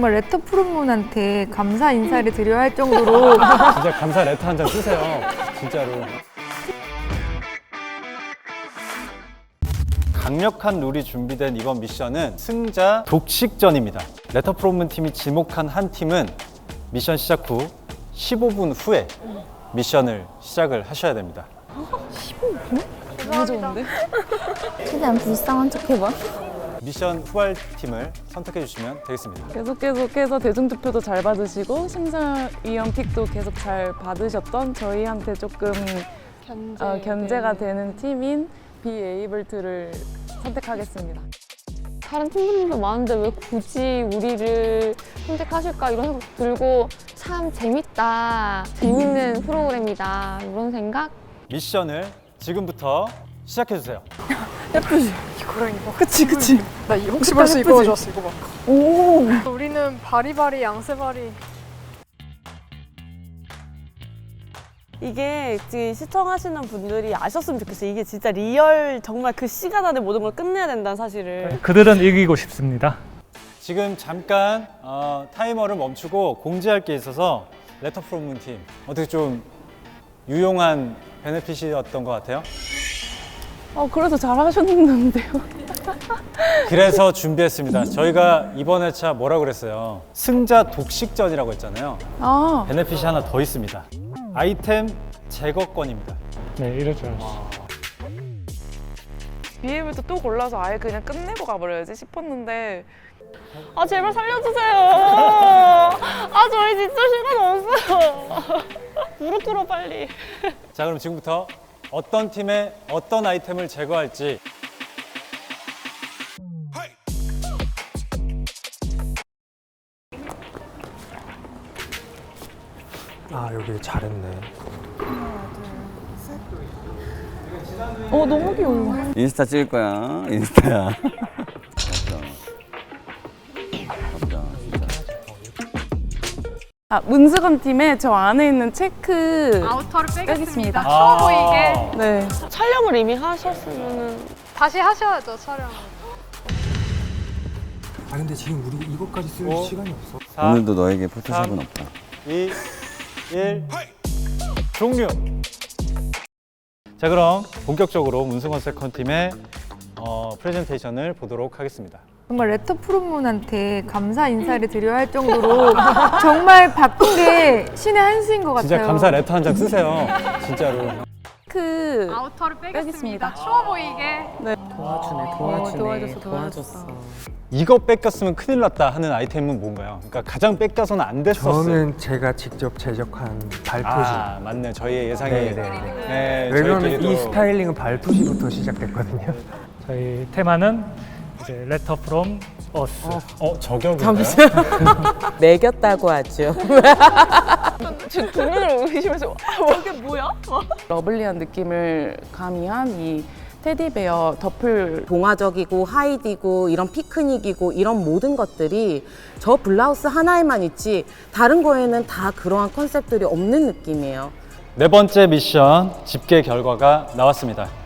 정말 레터 프로문한테 감사 인사를 드려야 할 정도로 진짜 감사 레터 한 장 쓰세요. 진짜로. 강력한 룰이 준비된 이번 미션은 승자 독식전입니다. 레터 프로문 팀이 지목한 한 팀은 미션 시작 후 15분 후에 미션을 시작을 하셔야 됩니다. 최대한 불쌍한 척 해봐. 미션 후할 팀을 선택해 주시면 되겠습니다. 계속 계속해서 대중투표도 잘 받으시고 심사위원 픽도 계속 잘 받으셨던 저희한테 조금 어, 견제가 되는 팀인 비에이블트를 선택하겠습니다. 다른 팀들도 많은데 왜 굳이 우리를 선택하실까 이런 생각 들고 참 재밌다. 재밌는 프로그램이다. 이런 생각? 미션을 지금부터 시작해 주세요. 이거랑 이거. 그치 그치. 나 이, 혹시 벌써 이거 줬어 이거 봐. 오. 우리는 바리바리 양세바리. 이게 지금 시청하시는 분들이 아셨으면 좋겠어요. 이게 진짜 리얼 정말 그 시간 안에 모든 걸 끝내야 된다는 사실을. 그들은 이기고 싶습니다. 지금 잠깐 어, 타이머를 멈추고 공지할 게 있어서 레터 프로문 팀 어떻게 좀 유용한 베네핏이었던 것 같아요? 어, 그래도 잘하셨는데요. 그래서 준비했습니다. 저희가 이번 회차 뭐라 그랬어요? 승자 독식전이라고 했잖아요. 아, 베네핏이 하나 더 있습니다. 아이템 제거권입니다. 네, 이럴 줄 알았어요. 비에이블트 또 골라서 아예 그냥 끝내고 가버려야지 싶었는데 아 제발 살려주세요. 아 저희 진짜 시간 없어요. 무릎 꿇어 빨리. 자, 그럼 지금부터 어떤 팀의 어떤 아이템을 제거할지 아 여기 잘했네. 어 너무 귀여워. 인스타 찍을 거야. 인스타야. 아 문수건 팀에 저 안에 있는 체크 아우터를 빼겠습니다. 추워 보이게. 네. 촬영을 이미 하셨으면은 다시 하셔야죠 촬영. 아 근데 지금 우리 이것까지 쓸 오. 시간이 없어. 4, 오늘도 너에게 포토샵은 삼. 없다. 2, 1 종료. 자 그럼 본격적으로 문승원 세컨 팀의 어, 프레젠테이션을 보도록 하겠습니다. 정말 레터 프로문한테 감사 인사를 드려야 할 정도로 정말 바꾼 게 신의 한 수인 것 같아요. 진짜 감사 레터 한 장 쓰세요. 진짜로. 체크 아우터를 빼겠습니다. 추워 보이게. 도와주네, 도와주네, 도와줬어, 도와줬어. 이거 뺏겼으면 큰일 났다 하는 아이템은 뭔가요? 그러니까 가장 뺏겨서는 안 됐었어요. 저는 제가 직접 제작한 발표지. 아 맞네 저희의 예상이 네, 네, 네, 왜냐면 저희끼리도 이 스타일링은 발표지부터 시작됐거든요. 저희 테마는 이제 레터 프롬 어스. 어 저격인가요? 매겼다고 하죠. 두 눈을 의심해서 아, 저게 뭐야? 러블리한 느낌을 가미한 이 테디베어 덮을 동화적이고 하이디고 이런 피크닉이고 이런 모든 것들이 저 블라우스 하나에만 있지 다른 거에는 다 그러한 컨셉들이 없는 느낌이에요. 네 번째 미션 집계 결과가 나왔습니다.